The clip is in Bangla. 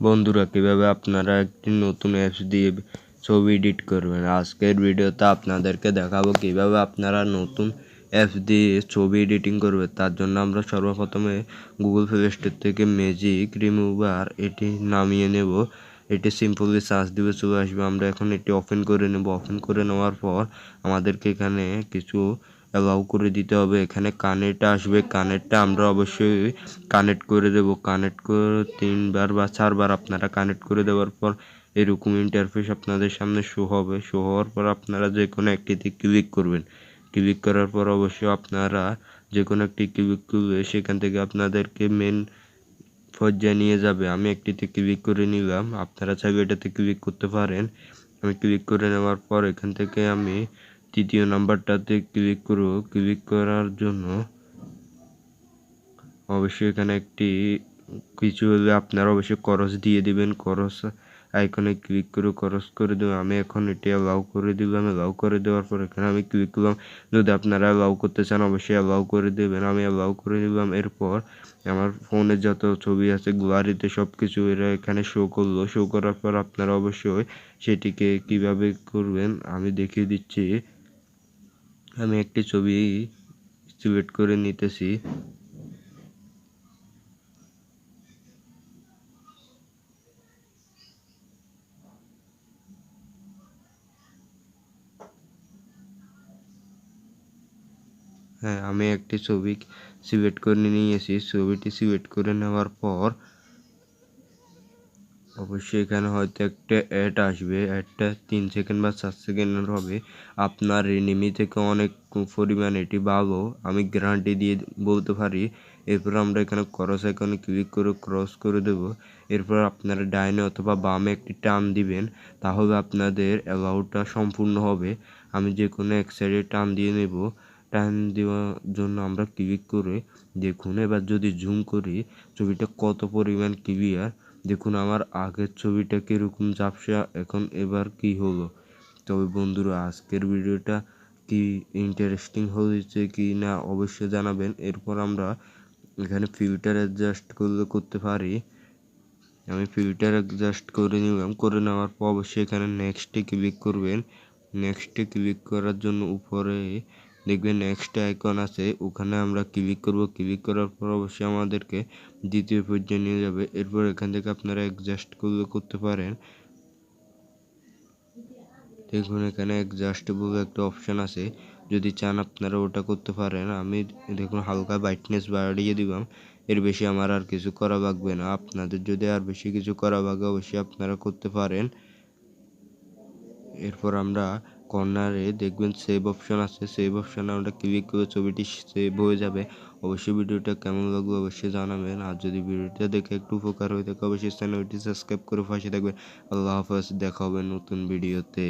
বন্ধুরা, কীভাবে আপনারা একটি নতুন অ্যাপস দিয়ে ছবি এডিট করবেন? আজকের ভিডিওতে আপনাদেরকে দেখাবো কীভাবে আপনারা নতুন অ্যাপস দিয়ে ছবি এডিটিং করবে। তার জন্য আমরা সর্বপ্রথমে গুগল প্লে স্টোর থেকে ম্যাজিক রিমুভার এটি নামিয়ে নেব। এটি সিম্পলি সার্চ দিবে চলে আসবে। আমরা এখন এটি ওপেন করে নেব। ওপেন করে নেওয়ার পর আমাদেরকে এখানে কিছু অ্যালাউ করে দিতে হবে। এখানে কানেক্ট আসবে। কানেক্টটা আমরা অবশ্যই কানেক্ট করে দেব। কানেক্ট করে তিনবার বা চারবার আপনারা কানেক্ট করে দেওয়ার পর এরকম ইন্টারফেস আপনাদের সামনে শো হবে। শো হওয়ার পর আপনারা যে কোনো একটিতে ক্লিক করবেন। ক্লিক করার পর অবশ্যই আপনারা যে কোনো একটি ক্লিক করবে সেখান থেকে আপনাদেরকে মেন পর্যায়ে নিয়ে যাবে। আমি একটিতে ক্লিক করে নিলাম। আপনারা চাইলে এটাতে ক্লিক করতে পারেন। আমি ক্লিক করে নেওয়ার পর এখান থেকে আমি তৃতীয় নাম্বারটাতে ক্লিক করব। ক্লিক করার জন্য অবশ্যই এখানে একটি কিছু হলে আপনারা অবশ্যই করস দিয়ে দিবেন। করস আইকনে ক্লিক করে করস করে দেবো আমি এখন এটি অ্যালাউ করে দিলাম। অ্যালাউ করে দেওয়ার পর এখানে আমি ক্লিক করলাম। যদি আপনারা অ্যালাউ করতে চান অবশ্যই অ্যালাউ করে দেবেন। আমি অ্যালাউ করে দিলাম। এরপর আমার ফোনে যত ছবি আছে গ্যালারিতে সব কিছু এরা এখানে শো করল। শো করার পর আপনারা অবশ্যই সেটিকে কীভাবে করবেন আমি দেখিয়ে দিচ্ছি। আমি একটি ছবি সিলেক্ট করে নিতেছি। হ্যাঁ আমি একটি ছবি সিলেক্ট করে নিয়েছি। ছবিটি সিলেক্ট করে নেওয়ার পর অবশ্যই এখানে হয়তো একটা অ্যাড আসবে। অ্যাডটা তিন সেকেন্ড বা চার সেকেন্ডের হবে। আপনার রিনিমি থেকে অনেক পরিমাণ এটি ভালো আমি গ্যারান্টি দিয়ে বলতে পারি। এরপর আমরা এখানে ক্রস আইকনে ক্লিক করে ক্রস করে দেব। এরপর আপনারা ডাইনে অথবা বামে একটি টান দিবেন। তাহলে আপনাদের অ্যালাউটা সম্পূর্ণ হবে। আমি যে কোনো এক সাইডে টান দিয়ে নেব। টান দেওয়ার জন্য আমরা ক্লিক করে দেখুন। এবার যদি জুম করি, ছবিটা কত পরিমাণ ক্লিয়ার দেখুন আমার আগের ছবিটা কীরকম ঝাপসা, এখন এবার কি হলো? তবে বন্ধুরা, আজকের ভিডিওটা কি ইন্টারেস্টিং হয়েছে কি না অবশ্যই জানাবেন। এরপর আমরা এখানে ফিল্টার অ্যাডজাস্ট করলে করতে পারি। আমি ফিল্টার অ্যাডজাস্ট করে নিলাম। করে নেওয়ার পর অবশ্যই এখানে নেক্সটে ক্লিক করবেন। নেক্সটে ক্লিক করার জন্য উপরে দেখবেন নেক্সট আইকন আছে, ওখানে আমরা ক্লিক করব ক্লিক করার পর অবশ্যই আমাদেরকে দ্বিতীয় পর্যায়ে নিয়ে যাবে। এরপর এখান থেকে আপনারা অ্যাডজাস্ট করতে পারেন। দেখুন এখানে অ্যাডজাস্ট বলে একটা অপশান আছে। যদি চান আপনারা ওটা করতে পারেন। আমি দেখুন হালকা ব্রাইটনেস বাড়িয়ে দিলাম। এর বেশি আমার আর কিছু করা লাগবে না। আপনাদের যদি আর বেশি কিছু করা লাগে, অবশ্যই আপনারা করতে পারেন। এরপর আমরা কর্নারে দেখবেন সেভ অপশন আছে। সেভ অপশানে আমরা ক্লিক করে ছবিটি সেভ হয়ে যাবে। অবশ্যই ভিডিওটা কেমন লাগল অবশ্যই জানাবেন। আর যদি ভিডিওটা দেখে একটু উপকার হয়ে থাকে, অবশ্যই চ্যানেলটি সাবস্ক্রাইব করে পাশে থাকবেন। আল্লাহ হাফেজ, দেখা হবে নতুন ভিডিওতে।